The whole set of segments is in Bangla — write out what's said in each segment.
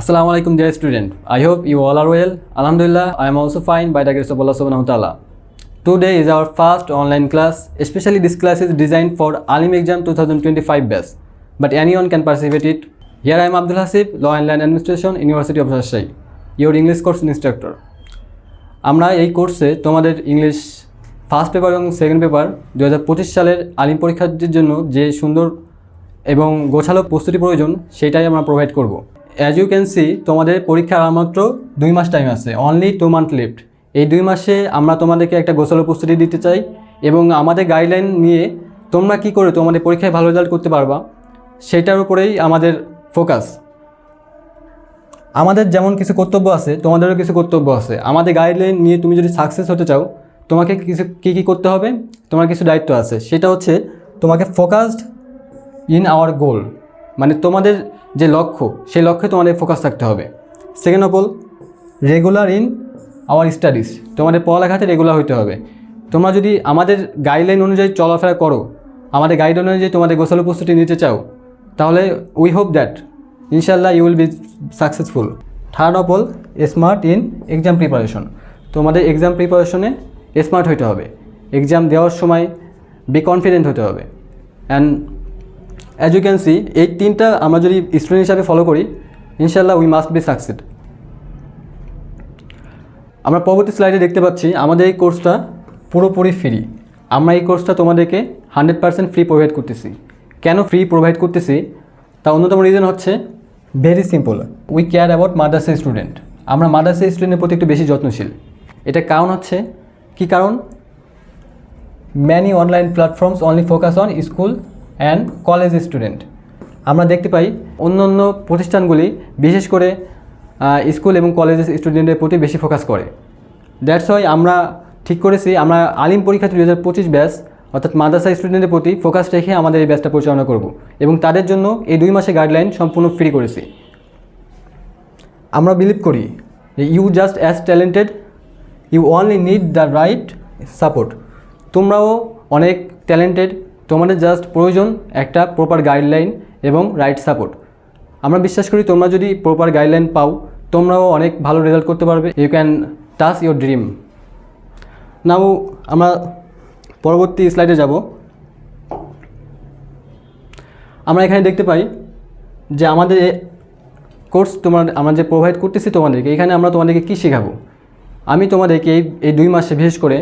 আসসালামু আলাইকুম dear student I hope you all are well আলহামদুলিল্লাহ I am also fine by the grace of Allah today is our first online class specially this class is design for Alim exam two thousand twenty five base but any one can participate here I am Hasif law and land administration university of Rajshahi your English course instructor আমরা এই কোর্সে তোমাদের ইংলিশ ফার্স্ট পেপার এবং সেকেন্ড পেপার দু হাজার পঁচিশ সালের আলিম পরীক্ষার্থীর জন্য যে সুন্দর এবং গোছালো প্রস্তুতি প্রয়োজন, সেটাই আমরা প্রোভাইড করব। অ্যাজ ইউ ক্যান সি তোমাদের পরীক্ষার আর মাত্র দুই মাস টাইম আছে অনলি টু মান্থ লিফট এই দুই মাসে আমরা তোমাদেরকে একটা গোছালো প্রস্তুতি দিতে চাই এবং আমাদের গাইডলাইন নিয়ে তোমরা কি করে তোমাদের পরীক্ষায় ভালো রেজাল্ট করতে পারবা, সেটার উপরেই আমাদের ফোকাস আমাদের যেমন কিছু কর্তব্য আছে, তোমাদেরও কিছু কর্তব্য আছে। আমাদের গাইডলাইন নিয়ে তুমি যদি সাকসেস হতে চাও, তোমাকে কিছু, কী কী করতে হবে, তোমার কিছু দায়িত্ব আছে। সেটা হচ্ছে তোমাকে ফোকাসড ইন আওয়ার গোল মানে তোমাদের যে লক্ষ্য, সেই লক্ষ্যে তোমাদের ফোকাস থাকতে হবে। Second of all regular in our studies তোমাদের পড়ালেখাতে রেগুলার হতে হবে। তোমরা যদি আমাদের গাইডলাইন অনুযায়ী চলাফেরা করো, আমাদের গাইডলাইন অনুযায়ী তোমাদের গোসল প্রস্তুতি নিতে চাও, তাহলে উই হোপ দ্যাট ইনশাল্লাহ you will be successful third of all smart in exam preparation তোমাদের এক্সাম প্রিপারেশনে স্মার্ট হতে হবে। এক্সাম দেওয়ার সময় বি কনফিডেন্ট হতে হবে। And as you can see এই তিনটা আমরা যদি স্টুডেন্ট হিসাবে ফলো করি ইনশাল্লাহ উই মাস্ট বি সাকসেড আমরা পরবর্তী স্লাইডে দেখতে পাচ্ছি, আমাদের এই কোর্সটা পুরোপুরি ফ্রি আমরা এই কোর্সটা তোমাদেরকে হান্ড্রেড পার্সেন্ট ফ্রি প্রোভাইড করতেছি। কেন ফ্রি প্রোভাইড করতেছি? তা অন্যতম রিজন হচ্ছে very simple we care about madrasa student আমরা মাদ্রাসা স্টুডেন্টের প্রতি একটু বেশি যত্নশীল। এটা কারণ হচ্ছে, কি কারণ? Many online platforms only focus on school and college student আমরা দেখতে পাই অন্য অন্য প্রতিষ্ঠানগুলি বিশেষ করে স্কুল এবং কলেজের স্টুডেন্টের প্রতি বেশি ফোকাস করে। দ্যাটস ওয়াই আমরা ঠিক করেছি, আমরা আলিম পরীক্ষার্থী দু হাজার পঁচিশ ব্যাচ অর্থাৎ মাদ্রাসা স্টুডেন্টের প্রতি ফোকাস রেখে আমাদের এই ব্যাচটা পরিচালনা করব এবং তাদের জন্য এই দুই মাসে গাইডলাইন সম্পূর্ণ ফ্রি করেছি। আমরা বিলিভ করি you just as talented you only need the right support তোমরাও অনেক ট্যালেন্টেড তোমাদের জাস্ট প্রয়োজন একটা প্রপার গাইডলাইন এবং রাইট সাপোর্ট আমরা বিশ্বাস করি তোমরা যদি প্রপার গাইডলাইন পাও, তোমরাও অনেক ভালো রেজাল্ট করতে পারবে। You can touch your dream now আমরা পরবর্তী স্লাইডে যাব। আমরা এখানে দেখতে পাই যে আমাদের কোর্স তোমার, আমরা যে প্রোভাইড করতেছি তোমাদেরকে, এখানে আমরা তোমাদেরকে কী শেখাবো? আমি তোমাদেরকে এই এই দুই মাসে বিশেষ করে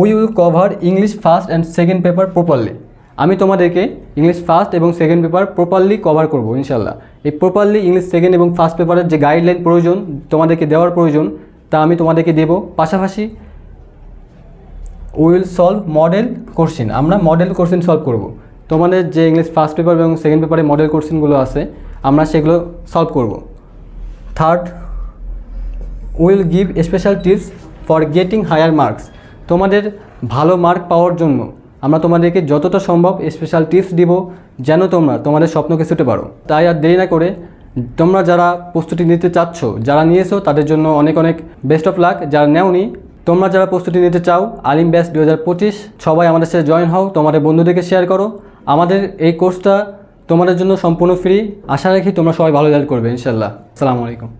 we will cover English first and second paper properly আমি তোমাদেরকে ইংলিশ ফার্স্ট এবং সেকেন্ড পেপার প্রপারলি কভার করব ইনশাল্লাহ এই প্রপারলি ইংলিশ সেকেন্ড এবং ফার্স্ট পেপারের যে গাইডলাইন প্রয়োজন, তোমাদেরকে দেওয়ার প্রয়োজন, তা আমি তোমাদেরকে দেব। পাশাপাশি উইল সলভ মডেল কোশ্চিন আমরা মডেল কোশ্চিন সলভ করব। তোমাদের যে ইংলিশ ফার্স্ট পেপার এবং সেকেন্ড পেপারে মডেল কোশ্চিনগুলো আছে, আমরা সেগুলো সলভ করব। Third will give special tips for getting higher marks তোমাদের ভালো মার্ক পাওয়ার জন্য আমরা তোমাদেরকে যতটা সম্ভব স্পেশাল টিপস দিব যেন তোমরা তোমাদের স্বপ্নকে ছুটে পারো। তাই আর দেরি না করে তোমরা যারা প্রস্তুতি নিতে চাচ্ছ, যারা নিয়েছো তাদের জন্য অনেক অনেক বেস্ট অফ লাক যারা নেওনি, তোমরা যারা প্রস্তুতি নিতে চাও, আলিম ব্যাস দু হাজার পঁচিশ, সবাই আমাদের সাথে জয়েন হও, তোমাদের বন্ধুদেরকে শেয়ার করো। আমাদের এই কোর্সটা তোমাদের জন্য সম্পূর্ণ ফ্রি আশা রাখি তোমরা সবাই ভালো রেজাল্ট করবে ইনশাল্লাহ আসসালামু আলাইকুম।